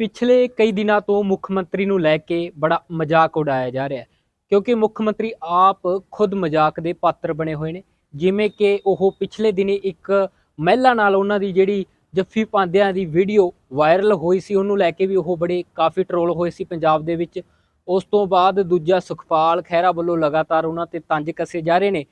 ਪਿਛਲੇ ਕਈ ਦਿਨਾਂ ਤੋਂ ਮੁੱਖ ਮੰਤਰੀ ਨੂੰ ਲੈ ਕੇ ਬੜਾ ਮਜ਼ਾਕ ਉਡਾਇਆ ਜਾ ਰਿਹਾ ਹੈ, ਕਿਉਂਕਿ ਮੁੱਖ ਮੰਤਰੀ ਆਪ ਖੁਦ ਮਜ਼ਾਕ ਦੇ ਪਾਤਰ ਬਣੇ ਹੋਏ ਨੇ। ਜਿਵੇਂ ਕਿ ਉਹ ਪਿਛਲੇ ਦਿਨੀ ਇੱਕ ਮਹਿਲਾ ਨਾਲ ਉਹਨਾਂ ਦੀ ਜਿਹੜੀ ਜੱਫੀ ਪਾਉਂਦਿਆਂ ਦੀ ਵੀਡੀਓ ਵਾਇਰਲ ਹੋਈ ਸੀ, ਉਹਨੂੰ ਲੈ ਕੇ ਵੀ ਉਹ ਬੜੇ ਕਾਫੀ ਟਰੋਲ ਹੋਏ ਸੀ ਪੰਜਾਬ ਦੇ ਵਿੱਚ। ਉਸ ਤੋਂ ਬਾਅਦ ਦੂਜਾ ਸੁਖਪਾਲ ਖਹਿਰਾ ਵੱਲੋਂ ਲਗਾਤਾਰ ਉਹਨਾਂ ਤੇ ਤੰਜ ਕੱਸੇ ਜਾ ਰਹੇ ਨੇ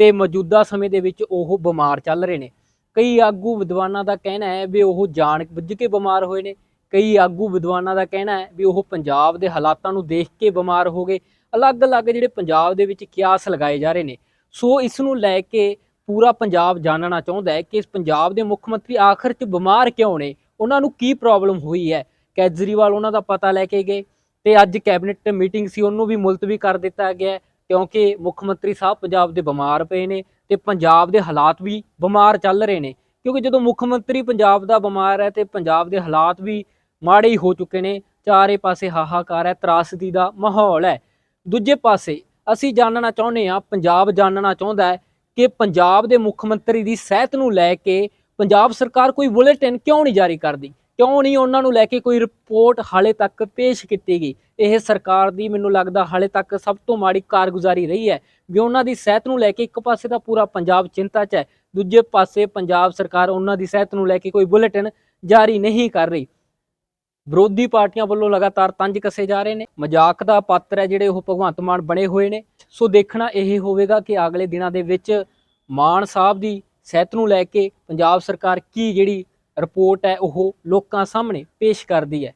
ਤੇ ਮੌਜੂਦਾ ਸਮੇਂ ਦੇ ਵਿੱਚ ਉਹ ਬਿਮਾਰ ਚੱਲ ਰਹੇ ਨੇ। ਕਈ ਆਗੂ ਵਿਦਵਾਨਾਂ ਦਾ ਕਹਿਣਾ ਹੈ ਵੀ ਉਹ ਜਾਣ ਬੁੱਝ ਕੇ ਬਿਮਾਰ ਹੋਏ ਨੇ। ਕਈ ਆਗੂ ਵਿਦਵਾਨਾਂ ਦਾ ਕਹਿਣਾ ਹੈ ਵੀ ਉਹ ਪੰਜਾਬ ਦੇ ਹਾਲਾਤਾਂ ਨੂੰ ਦੇਖ ਕੇ ਬਿਮਾਰ ਹੋ ਗਏ। ਅਲੱਗ-ਅਲੱਗ ਜਿਹੜੇ ਪੰਜਾਬ ਦੇ ਵਿੱਚ ਕਿਆਸ ਲਗਾਏ ਜਾ ਰਹੇ ਨੇ। ਸੋ ਇਸ ਨੂੰ ਲੈ ਕੇ ਪੂਰਾ ਪੰਜਾਬ ਜਾਣਨਾ ਚਾਹੁੰਦਾ ਹੈ ਕਿ ਇਸ ਪੰਜਾਬ ਦੇ ਮੁੱਖ ਮੰਤਰੀ ਆਖਰ 'ਚ ਬਿਮਾਰ ਕਿਉਂ ਨੇ? ਉਹਨਾਂ ਨੂੰ ਕੀ ਪ੍ਰੋਬਲਮ ਹੋਈ ਹੈ? ਕੇਜਰੀਵਾਲ ਉਹਨਾਂ ਦਾ ਪਤਾ ਲੈ ਕੇ ਗਏ ਤੇ ਅੱਜ ਕੈਬਨਿਟ ਮੀਟਿੰਗ ਸੀ, ਉਹਨੂੰ ਵੀ ਮੁਲਤਵੀ ਕਰ ਦਿੱਤਾ ਗਿਆ ਕਿਉਂਕਿ ਮੁੱਖ ਮੰਤਰੀ ਸਾਹਿਬ ਪੰਜਾਬ ਦੇ ਬਿਮਾਰ ਪਏ ਨੇ ਤੇ ਪੰਜਾਬ ਦੇ ਹਾਲਾਤ ਵੀ ਬਿਮਾਰ ਚੱਲ ਰਹੇ ਨੇ। ਕਿਉਂਕਿ ਜਦੋਂ ਮੁੱਖ ਮੰਤਰੀ ਪੰਜਾਬ ਦਾ ਬਿਮਾਰ ਹੈ ਤੇ ਪੰਜਾਬ ਦੇ ਹਾਲਾਤ ਵੀ ਮਾੜੇ ਹੀ ਹੋ ਚੁੱਕੇ ਨੇ, ਚਾਰੇ ਪਾਸੇ ਹਾਹਾਕਾਰ ਹੈ, ਤਰਾਸਦੀ ਦਾ ਮਾਹੌਲ ਹੈ। ਦੂਜੇ ਪਾਸੇ ਅਸੀਂ ਜਾਣਨਾ ਚਾਹੁੰਦੇ ਹਾਂ, ਪੰਜਾਬ ਜਾਣਨਾ ਚਾਹੁੰਦਾ ਹੈ ਕਿ ਪੰਜਾਬ ਦੇ ਮੁੱਖ ਮੰਤਰੀ ਦੀ ਸਿਹਤ ਨੂੰ ਲੈ ਕੇ ਪੰਜਾਬ ਸਰਕਾਰ ਕੋਈ ਬੁਲੇਟਿਨ ਕਿਉਂ ਨਹੀਂ ਜਾਰੀ ਕਰਦੀ? ਕਿਉਂ ਨਹੀਂ ਉਹਨਾਂ ਨੂੰ ਲੈ ਕੇ ਕੋਈ ਰਿਪੋਰਟ ਹਾਲੇ ਤੱਕ ਪੇਸ਼ ਕੀਤੀ ਗਈ? ਇਹ ਸਰਕਾਰ ਦੀ ਮੈਨੂੰ ਲੱਗਦਾ ਹਾਲੇ ਤੱਕ ਸਭ ਤੋਂ ਮਾੜੀ ਕਾਰਗੁਜ਼ਾਰੀ ਰਹੀ ਹੈ, ਵੀ ਉਹਨਾਂ ਦੀ ਸਿਹਤ ਨੂੰ ਲੈ ਕੇ ਇੱਕ ਪਾਸੇ ਤਾਂ ਪੂਰਾ ਪੰਜਾਬ ਚਿੰਤਾ 'ਚ ਹੈ, ਦੂਜੇ ਪਾਸੇ ਪੰਜਾਬ ਸਰਕਾਰ ਉਹਨਾਂ ਦੀ ਸਿਹਤ ਨੂੰ ਲੈ ਕੇ ਕੋਈ ਬੁਲੇਟਿਨ ਜਾਰੀ ਨਹੀਂ ਕਰ ਰਹੀ। ਵਿਰੋਧੀ ਪਾਰਟੀਆਂ ਵੱਲੋਂ ਲਗਾਤਾਰ ਤੰਜ ਕੱਸੇ ਜਾ ਰਹੇ ਨੇ। ਮਜ਼ਾਕ ਦਾ ਪਾਤਰ ਹੈ ਜਿਹੜੇ ਉਹ ਭਗਵੰਤ ਮਾਨ ਬਣੇ ਹੋਏ ਨੇ। ਸੋ ਦੇਖਣਾ ਇਹ ਹੋਵੇਗਾ ਕਿ ਅਗਲੇ ਦਿਨਾਂ ਦੇ ਵਿੱਚ ਮਾਨ ਸਾਹਿਬ ਦੀ ਸਿਹਤ ਨੂੰ ਲੈ ਕੇ ਪੰਜਾਬ ਸਰਕਾਰ ਕੀ ਜਿਹੜੀ ਰਿਪੋਰਟ ਹੈ ਉਹ ਲੋਕਾਂ ਸਾਹਮਣੇ ਪੇਸ਼ ਕਰਦੀ ਹੈ।